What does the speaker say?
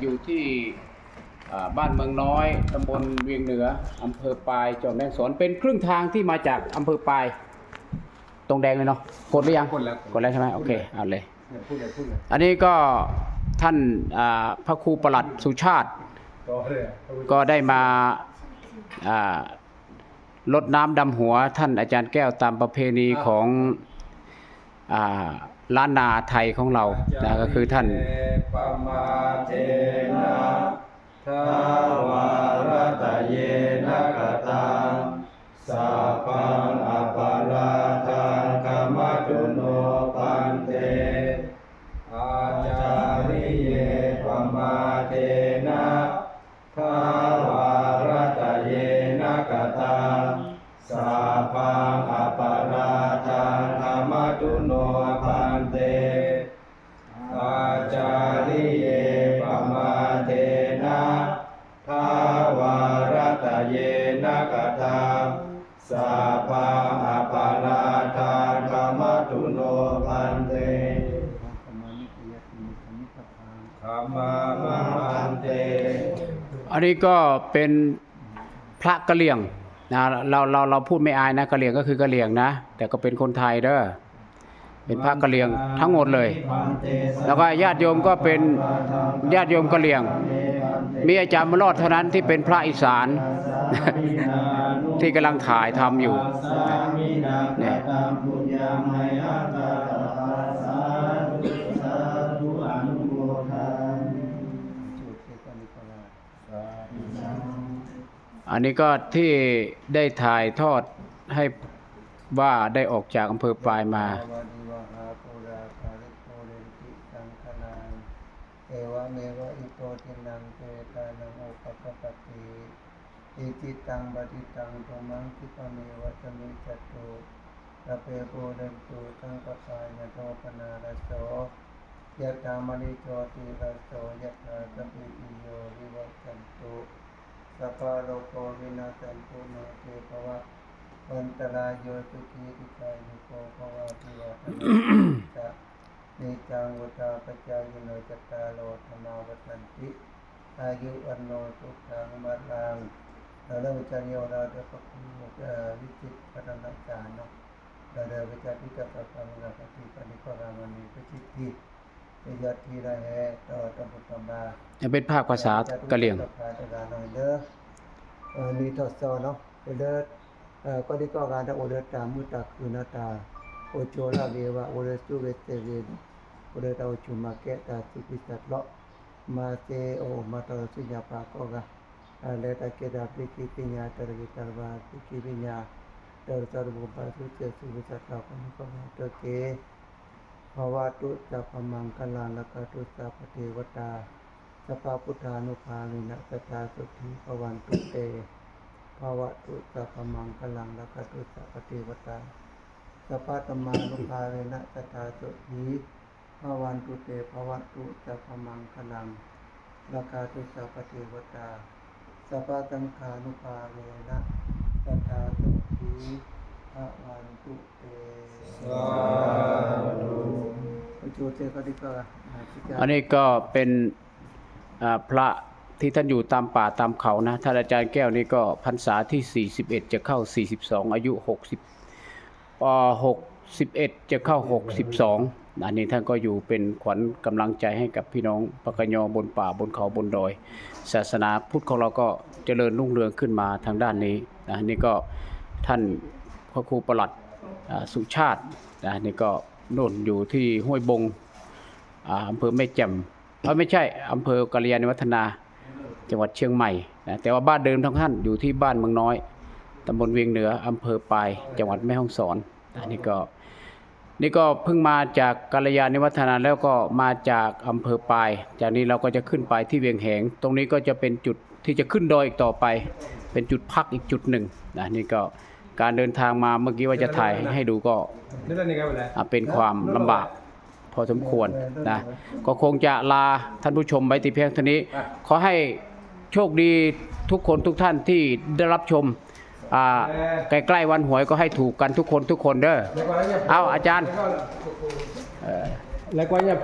อยู่ที่อ่าบ้านเมืองน้อยตำบลเวียงเหนืออำเภอปายจังหวัดแม่ฮ่องสอนเป็นครึ่งทางที่มาจากอำเภอปายตรงแดงเลยเนาะกดหรือยังกดแล้วกดแล้วใช่ไหมโอเคเอาเลยพูดเลยพูดเลยอันนี้ก็ท่านอ่าพระครูประหลัดสุชาติต่อเลยก็ได้มาอ่าลดน้ำดำหัวท่านอาจารย์แก้วตามประเพณีของอ่า ล้านนาไทยของเรานะก็คือท่านทาวารตเยนะกตังสัพพังอปาราทังกรรมตุโนปันเต อาจาริเยปมาเทนะทาวารตเยนะกตังสัพพังอปาราทังกรรมตุโน กตังสัพพังอปาราทังกรรมตุโนพันเตธรรมามหันเต อันนี้ก็เป็นพระกะเหลี่ยงนะเราเราเราพูดไม่อายนะกะเหลี่ยงก็คือกะเหลี่ยงนะ แต่ก็เป็นคนไทยเด้อเป็นพระกะเหลี่ยงทั้งหมดเลย แล้วก็ญาติโยมก็เป็นญาติโยมกะเหลี่ยง มีอาจารย์มรอดเท่านั้นที่เป็นพระอีสาน ที่กำลังถ่ายทำอยู่เนี่ยอันนี้ก็ที่ได้ถ่ายทอดให้ว่าได้ออกจากอำเภอปลายมา เอวะเมวะอิโตทินังเตตานังโอปปปติอิจิตังปฏิตังตุมังคิปะเมวะสมิจจตุระเปโกเดนตุสังกปายะโตปนาลโสยะตามณิโชติลโสยะตาสัพพิติโยวิวัตสันตุสัพพะโลกโควินาศสันตุมาเตภวะวันตรายโยสุขีติกายุโกภวะพิวัตนาจะ นิจังวุตาปจายโนจตตารโลธรรมาวัฏันติอายุวันโนสุขังมัลลังเราเริ่มวิจารณ์โยเราจะประคุมเอ่อวิจิตรพัฒนาการเนาะเราเดินวิจารณ์ที่จะประกอบกับปฏิปนิพรามณีปจิตติปยติระแหต่อตบุตรมาจะเป็นภาคภาษากะเหลี่ยงภาษาหน่อยเด้อเออนี่ทศเนาะไปเด้อเอ่อก็ดีก็การตะโอเดตามุตตะคือนาตา โอโจระเววะโอเรสุเวเตเวโอเดตาโอชุมาเกตาสุปิสัตเลาะมาเตโอมาตอสุญญาปาโกกะอาเลตะเกดาปิกิปิญญาตระกิตรวาปิกิปิญญาตระตระบุปาสุเจสุวิสัตตาปนิปะเตเกภาวะตุสัพพมังคลังละกะตุสัพเทวตาสภาพุทธานุภาเวนะสตาสุขีภวันตุเตภาวะตุสัพพมังคลังละกตุสัพเทวตา สภาตมานุภาเวนะสตาสุขีภวันตุเตภวะตุสัพพมังคลังละกตุสัพพเทวตาสภาสังขานุภาเวนะสตาสุขีภวันตุเตสาธุจุเตก็ดีก็อันนี้ก็เป็นอ่าพระที่ท่านอยู่ตามป่าตามเขานะท่านอาจารย์แก้วนี่ก็พรรษาที่ 41 จะเข้า 42 อายุ 60 ป61จะเข้า62อันนี้ท่านก็อยู่เป็นขวัญกำลังใจให้กับพี่น้องปะกยอบนป่าบนเขาบนดอย ศาสนาพุทธของเราก็เจริญรุ่งเรืองขึ้นมาทางด้านนี้นะนี่ก็ท่านพระครูประหลัดสุชาตินะนี่ก็โน่นอยู่ที่ห้วยบงอำเภอแม่แจ่มเอ้ยไม่ใช่อำเภอกาลยาณิวัฒนาจังหวัดเชียงใหม่นะแต่ว่าบ้านเดิมทั้งท่านอยู่ที่บ้านเมืองน้อย ตำบลเวียงเหนืออำเภอปาย จังหวัดแม่ฮ่องสอน อันนี้ก็ นี่ก็เพิ่งมาจากกาลยาณิวัฒนาแล้วก็มาจากอำเภอปาย จากนี้เราก็จะขึ้นไปที่เวียงแหง ตรงนี้ก็จะเป็นจุดที่จะขึ้นดอยอีกต่อไป เป็นจุดพักอีกจุดหนึ่งนะนี่ก็การเดินทางมาเมื่อกี้ว่าจะถ่ายให้ดูก็เป็นยังไงไปแล้วอะเป็นความลำบากพอสมควรนะก็คงจะลาท่านผู้ชมไว้ที่เพียงเท่านี้ ขอให้โชคดีทุกคนทุกท่านที่ได้รับชม อ่าใกล้ๆวันหวยก็ให้ถูกกันทุกคนทุกคนเด้อเอาอาจารย์ แล้วก็เนี่ย